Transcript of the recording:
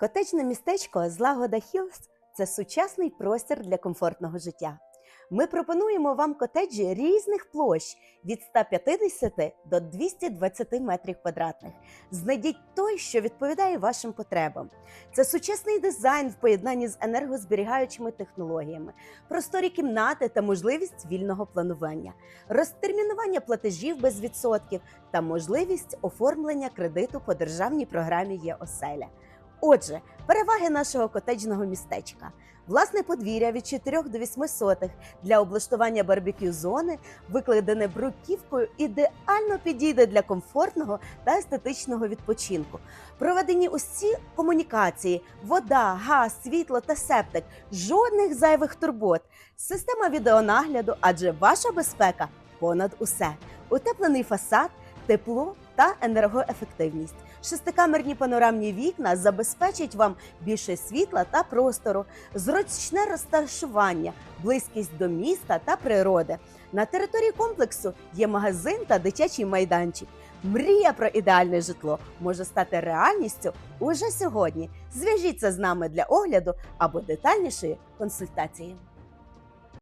Котечне містечко Злагода Хілс це сучасний простір для комфортного життя. Ми пропонуємо вам котеджі різних площ від 150 до 220 метрів квадратних. Знайдіть той, що відповідає вашим потребам. Це сучасний дизайн в поєднанні з енергозберігаючими технологіями, просторі кімнати та можливість вільного планування, розтермінування платежів без відсотків та можливість оформлення кредиту по державній програмі ЄОселя. Отже, переваги нашого котеджного містечка. Власне подвір'я від 4 до 8 сотих для облаштування барбекю зони, викладене бруківкою, ідеально підійде для комфортного та естетичного відпочинку. Проведені усі комунікації: вода, газ, світло та септик, жодних зайвих турбот, система відеонагляду, адже ваша безпека понад усе. Утеплений фасад, тепло та енергоефективність. Шестикамерні панорамні вікна забезпечать вам більше світла та простору, зручне розташування, близькість до міста та природи. На території комплексу є магазин та дитячий майданчик. Мрія про ідеальне житло може стати реальністю уже сьогодні. Зв'яжіться з нами для огляду або детальнішої консультації.